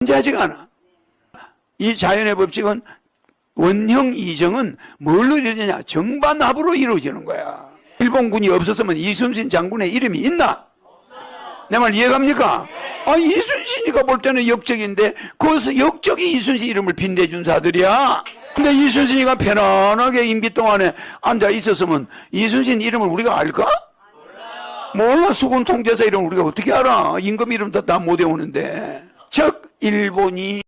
존재하지가 않아. 이 자연의 법칙은 원형 이정은 뭘로 이루어지냐? 정반합으로 이루어지는 거야. 일본군이 없었으면 이순신 장군의 이름이 있나? 내 말 이해갑니까? 아, 이순신이가 볼 때는 역적인데, 거기서 역적이 이순신 이름을 빈대준 사들이야. 근데 이순신이가 편안하게 임기 동안에 앉아 있었으면 이순신 이름을 우리가 알까? 몰라, 수군 통제사 이름을 우리가 어떻게 알아? 임금 이름도 다 못 외우는데. 즉, 일본이